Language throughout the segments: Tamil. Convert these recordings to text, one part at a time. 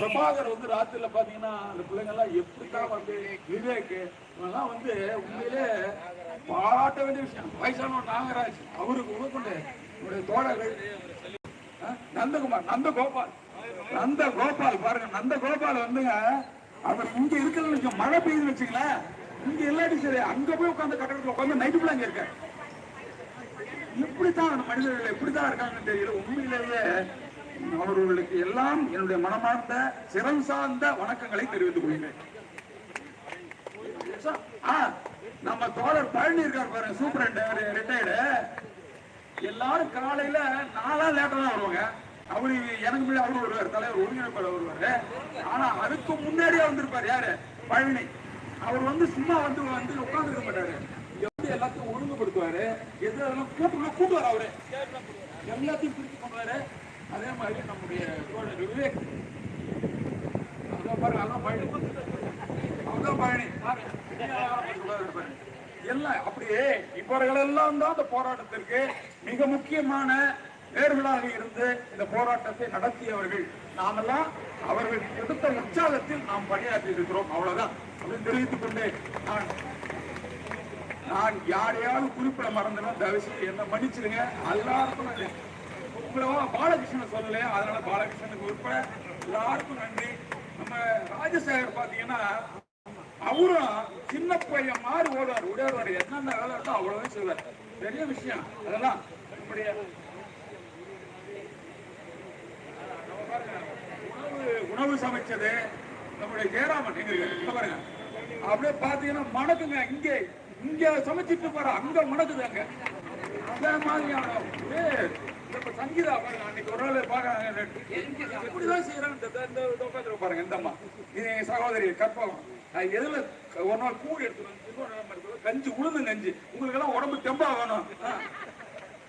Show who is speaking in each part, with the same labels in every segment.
Speaker 1: பிரபாகர் வந்து ராத்திரில பாத்தீங்கன்னா அந்த பிள்ளைங்க எல்லாம் எப்படித்தான் வந்து விவேக் இவெல்லாம் வந்து உண்மையிலே பாராட்ட வேண்டிய விஷயம். வயசான நாகராஜ் அவருக்கு உதவுண்டு உங்களுடைய தோழர்கள். நந்தகுமார் நந்த கோபால் நந்த கோபால் பாருங்க நந்த கோபால் வந்துங்க அவர் இங்க இருக்கிறது மழை பெய்யுது வச்சுங்களேன் இங்க இல்லாட்டி சரி அங்க போய் உட்காந்து கட்டடத்துல உட்காந்து நைட்டு பிள்ளை அங்க இருக்க இப்படித்தான் அந்த மனிதர்கள் எப்படித்தான் இருக்காங்கன்னு தெரியல. உண்மையிலேயே அவர்களுக்கு எல்லாம் என்னுடைய மனமார்ந்த சிரம் சார்ந்த வணக்கங்களை தெரிவித்துக் கொள்கிறேன். நம்ம தோழர் பழனி இருக்கார் பாருங்க சூப்பரண்ட் ரிட்டையர்டு எல்லாரும் காலையில நாலா லேட்டா தான் வருவாங்க. அவரு எனக்கு முன்னாடி அவரு வருவார் தலைவர் ஒருங்கிணைப்பாளர் வருவாரு. ஆனா அதுக்கு முன்னாடியே வந்திருப்பாரு யாரு? பழனி. அவர் வந்து சும்மா வந்து வந்து உட்கார்ந்து மாட்டாரு. எப்படி எல்லாத்தையும் ஒழுங்குபடுத்துவாரு. எது அதெல்லாம் கூட்டு கூட்டுவார் அவரு. எல்லாத்தையும் பிரிச்சு மாதிரி நம்முடைய தோழர் விவேக். அதான் பாருங்க அதான் பழனி அதான் பழனி பாருங்க எல்லாம் அப்படியே இவர்கள் எல்லாம் தான் அந்த போராட்டத்திற்கு மிக முக்கியமான நேர்களாக இருந்து இந்த போராட்டத்தை நடத்தியவர்கள். நாமெல்லாம் அவர்கள் எடுத்த உற்சாகத்தில் நாம் பணியாற்றி இருக்கிறோம். அவ்வளவுதான். அப்படின்னு தெரிவித்துக் கொண்டு நான் நான் யாரையாவது குறிப்பிட மறந்தனா தயவு என்ன மன்னிச்சிருங்க எல்லாருக்கும் நன்றி பாலகிருஷ்ணன் சொல்லலையா அதனால பாலகிருஷ்ணனுக்கு உட்பட எல்லாருக்கும் நன்றி. நம்ம ராஜசேகர் பாத்தீங்கன்னா அவரும் சின்ன பையன் மாதிரி ஓடுவார். உடையவர். என்னென்ன வேலை இருக்கோ அவ்வளவு செய்வார். பெரிய விஷயம். அதெல்லாம் நம்முடைய நம்ம பாருங்க, உணவு உணவு சமைச்சது நம்முடைய ஜெயராமன். எங்க பாருங்க. அப்படியே பாத்தீங்கன்னா மணக்குங்க. இங்கே இங்க சமைச்சிட்டு போற அங்க மணக்குது அங்க. அந்த மாதிரியான சங்கீதா பாருங்க அன்னைக்கு ஒரு நாள் பாக்குறாங்க எப்படிதான் செய்யறாங்க. இந்த இந்த இந்த உட்காந்துருக்க பாருங்க இந்த அம்மா. இது என் சகோதரி கற்பகம். நான் எதுல ஒரு நாள் கூழ் எடுத்துட்டு வந்து இன்னொரு நாள் எடுத்துட்டு கஞ்சி உளுந்து கஞ்சி. உங்களுக்கு எல்லாம் உடம்பு தெம்பா வேணும்.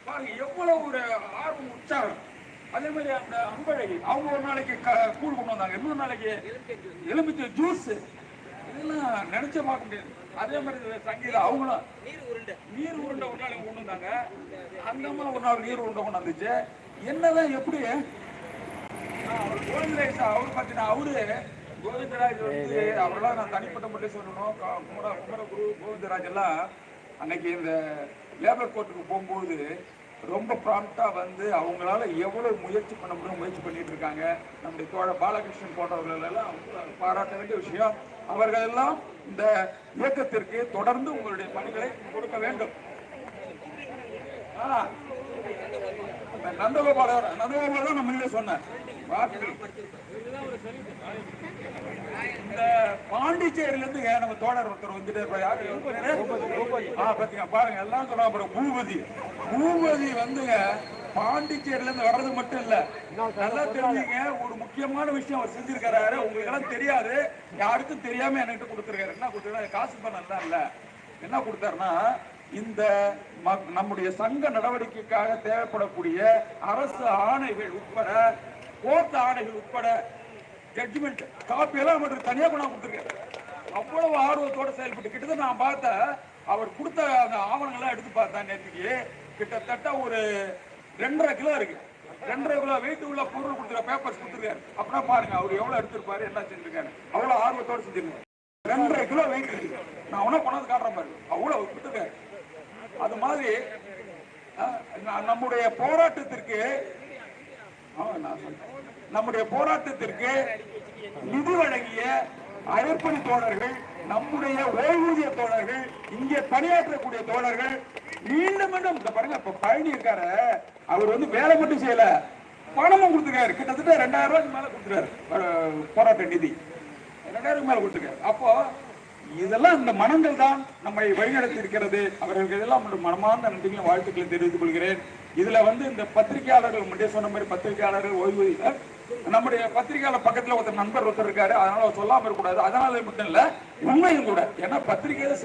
Speaker 1: பாருங்க எவ்வளவு ஒரு ஆர்வம் உற்சாகம். அதே மாதிரி அந்த அம்பழகி அவங்க ஒரு நாளைக்கு க- கூழ் கொண்டு வந்தாங்க. இன்னொரு நாளைக்கு எலுமிச்சை ஜூஸ். இதெல்லாம் நினைச்சே பார்க்க முடியாது. அதே மாதிரி இந்த சங்கீதா அவங்களும் நீர் உருண்டை. ஒரு நாளைக்கு கொண்டு வந்தாங்க அந்த அம்மா ஒரு நாள் நீர் உருண்டை கொண்டு வந்துச்சு. என்னதான் எப்படி? கோவிந்தராஜ் அவர் பார்த்தீங்கன்னா அவரு கோவிந்தராஜ் வந்து அவரெல்லாம் நான் தனிப்பட்ட மட்டும் சொல்லணும். குமர குமரகுரு கோவிந்தராஜ் எல்லாம் அன்னைக்கு இந்த லேபர் கோர்ட்டுக்கு போகும்போது ரொம்ப ப்ராம்ப்டாக வந்து அவங்களால எவ்வளோ முயற்சி பண்ண முடியும் முயற்சி பண்ணிட்டு இருக்காங்க. நம்முடைய தோழ பாலகிருஷ்ணன் போன்றவர்கள் எல்லாம் பாராட்ட வேண்டிய விஷயம். அவர்கள் எல்லாம் இந்த இயக்கத்திற்கு தொடர்ந்து உங்களுடைய பணிகளை கொடுக்க வேண்டும். ஆ, இந்த நம்ம சொன்னேன். இந்த பாண்டிச்சேரியில இருந்து நம்ம தோழர் ஒருத்தர் வந்துட்டே இருப்பாரு. யாரு? பாத்தீங்க பாருங்க எல்லாம் சொன்னா பாருங்க பூபதி. பூபதி வந்துங்க பாண்டிச்சேரியில இருந்து வர்றது மட்டும் இல்ல. நல்லா தெரிஞ்சுங்க ஒரு முக்கியமான விஷயம் அவர் செஞ்சிருக்காரு உங்களுக்கு எல்லாம் தெரியாது. யாருக்கும் தெரியாம என்கிட்ட கொடுத்துருக்காரு. என்ன கொடுத்துருக்காரு? காசு பணம் இல்ல. என்ன கொடுத்தாருன்னா இந்த நம்முடைய சங்க நடவடிக்கைக்காக தேவைப்படக்கூடிய அரசு ஆணைகள் உட்பட கோர்ட் ஆணைகள் உட்பட ஜட்ஜ்மெண்ட் காப்பி எல்லாம் தனியாக தனியா கொண்டாந்து கொடுத்துருக்கேன் அவ்வளவு ஆர்வத்தோட செயல்பட்டு கிட்டத்தட்ட நான் பார்த்த அவர் கொடுத்த அந்த ஆவணங்கள்லாம் எடுத்து பார்த்தேன் நேற்றுக்கு. கிட்டத்தட்ட ஒரு ரெண்டரை கிலோ இருக்கு. ரெண்டரை கிலோ வெயிட் உள்ள பொருள் கொடுத்துருக்க பேப்பர்ஸ் கொடுத்துருக்காரு. அப்படின்னா பாருங்க அவர் எவ்வளவு எடுத்திருப்பாரு என்ன செஞ்சிருக்காரு. அவ்வளவு ஆர்வத்தோட செஞ்சிருக்காரு. ரெண்டரை கிலோ வெயிட் இருக்கு. நான் உன கொண்டாந்து காட்டுறேன் பாரு. அவ்வளவு கொடுத்துருக்காரு. அது மாதிரி நம்முடைய போராட்டத்திற்கு நான் சொல்றேன். நம்முடைய போராட்டத்திற்கு நிதி வழங்கிய அழைப்பணி தோழர்கள் நம்முடைய ஓய்வூதிய தோழர்கள் இங்கே பணியாற்றக்கூடிய தோழர்கள் மீண்டும் மீண்டும் இந்த பாருங்க இப்ப பழனி இருக்காரு அவர் வந்து வேலை மட்டும் செய்யல. பணமும் கொடுத்துருக்காரு. கிட்டத்தட்ட ரெண்டாயிரம் ரூபாய்க்கு மேல கொடுத்துருக்காரு. போராட்ட நிதி. ரெண்டாயிரம் மேல கொடுத்துருக்காரு. அப்போ இதெல்லாம் இந்த மனங்கள் தான் நம்மை வழிநடத்தி இருக்கிறது அவர்களுக்கு இதெல்லாம் மனமார்ந்த நன்றிகளும் வாழ்த்துக்களை தெரிவித்துக் கொள்கிறேன். இதுல வந்து இந்த பத்திரிகையாளர்கள் முன்னே சொன்ன மாதிரி பத்திரிகையாளர்கள் ஓய்வூதியர் நம்முடைய பத்திரிகையாளர் பக்கத்துல ஒருத்தர் நண்பர் ஒருத்தர் இருக்காரு. அதனால சொல்லாம இருக்கக்கூடாது. அதனால மட்டும் இல்ல உண்மையும் கூட. ஏன்னா பத்திரிகையில